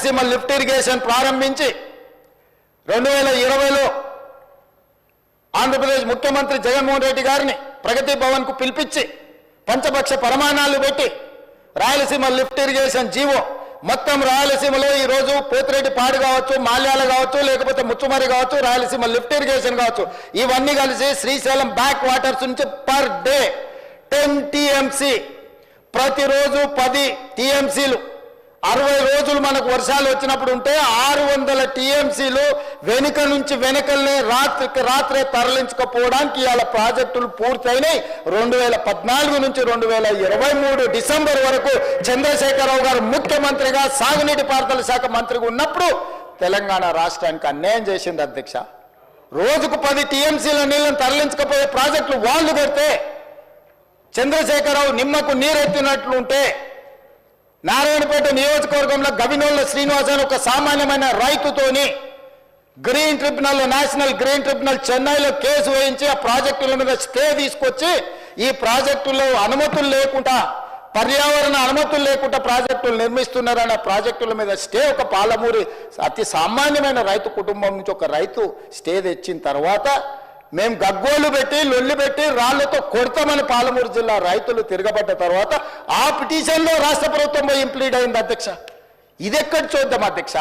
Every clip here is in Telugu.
రాయలసీమ లిఫ్ట్ ఇరిగేషన్ ప్రారంభించి రెండు వేల ఇరవైలో ఆంధ్రప్రదేశ్ ముఖ్యమంత్రి జగన్మోహన్ రెడ్డి గారిని ప్రగతి భవన్కు పిలిపించి పంచపక్ష ప్రమాణాలు పెట్టి రాయలసీమ లిఫ్ట్ ఇరిగేషన్ జీవో మొత్తం రాయలసీమలో ఈ రోజు పోతిరెడ్డి పాడు కావచ్చు మాల్యాల కావచ్చు లేకపోతే ముచ్చుమరి కావచ్చు రాయలసీమ లిఫ్ట్ ఇరిగేషన్ కావచ్చు. ఇవన్నీ కలిసి శ్రీశైలం బ్యాక్ వాటర్స్ నుంచి పర్ డే టెన్ టీఎంసీ. ప్రతిరోజు పది టీఎంసీలు అరవై రోజులు మనకు వర్షాలు వచ్చినప్పుడు ఉంటే ఆరు వందల టీఎంసీలు వెనుక నుంచి వెనుకల్నే రాత్రికి రాత్రే తరలించకపోవడానికి ఇవాళ ప్రాజెక్టులు పూర్తయినాయి. రెండు వేల పద్నాలుగు నుంచి రెండు వేల ఇరవై మూడు డిసెంబర్ వరకు చంద్రశేఖరరావు గారు ముఖ్యమంత్రిగా సాగునీటి పారుదల శాఖ మంత్రిగా ఉన్నప్పుడు తెలంగాణ రాష్ట్రానికి అన్యాయం చేసింది అధ్యక్ష. రోజుకు పది టీఎంసీల నీళ్ళని తరలించకపోయే ప్రాజెక్టులు వాళ్ళు పెడితే చంద్రశేఖరరావు నిమ్మకు నీరెత్తినట్లుంటే నారాయణపేట నియోజకవర్గంలో గవినోళ్ళ శ్రీనివాస్ అని ఒక సామాన్యమైన రైతుతోని green tribunal national green tribunal చెన్నైలో కేసు వేయించి ఆ ప్రాజెక్టుల మీద స్టే తీసుకొచ్చి ఈ ప్రాజెక్టులో అనుమతులు లేకుండా పర్యావరణ అనుమతులు లేకుండా ప్రాజెక్టులు నిర్మిస్తున్నారన్న ప్రాజెక్టుల మీద స్టే ఒక పాలమూరి అతి సామాన్యమైన రైతు కుటుంబం నుంచి ఒక రైతు స్టే తెచ్చిన తర్వాత మేము గగ్గోలు పెట్టి లొల్లు పెట్టి రాళ్ళతో కొడతామని పాలమూరు జిల్లా రైతులు తిరగబడ్డ తర్వాత ఆ పిటిషన్లో రాష్ట్ర ప్రభుత్వం పోయి ఇంప్లీడ్ అయింది అధ్యక్ష. ఇదెక్కడి చూద్దాం అధ్యక్ష?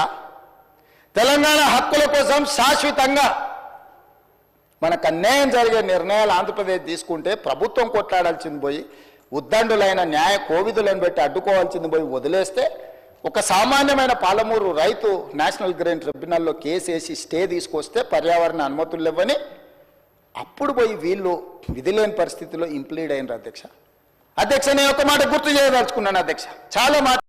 తెలంగాణ హక్కుల కోసం శాశ్వతంగా మనకు అన్యాయం జరిగే నిర్ణయాలు ఆంధ్రప్రదేశ్ తీసుకుంటే ప్రభుత్వం కొట్లాడాల్సింది పోయి ఉద్దండులైన న్యాయ కోవిదులను పెట్టి అడ్డుకోవాల్సింది పోయి వదిలేస్తే ఒక సామాన్యమైన పాలమూరు రైతు నేషనల్ గ్రీన్ ట్రిబ్యునల్లో కేసు వేసి స్టే తీసుకొస్తే పర్యావరణ అనుమతులు ఇవ్వని అప్పుడు పోయి వీళ్ళు విధి లేని పరిస్థితిలో ఇంప్లీడ్ అయినారు అధ్యక్ష. అధ్యక్ష నేను ఒక మాట గుర్తు చేయదలుచుకున్నాను అధ్యక్ష. చాలా మాట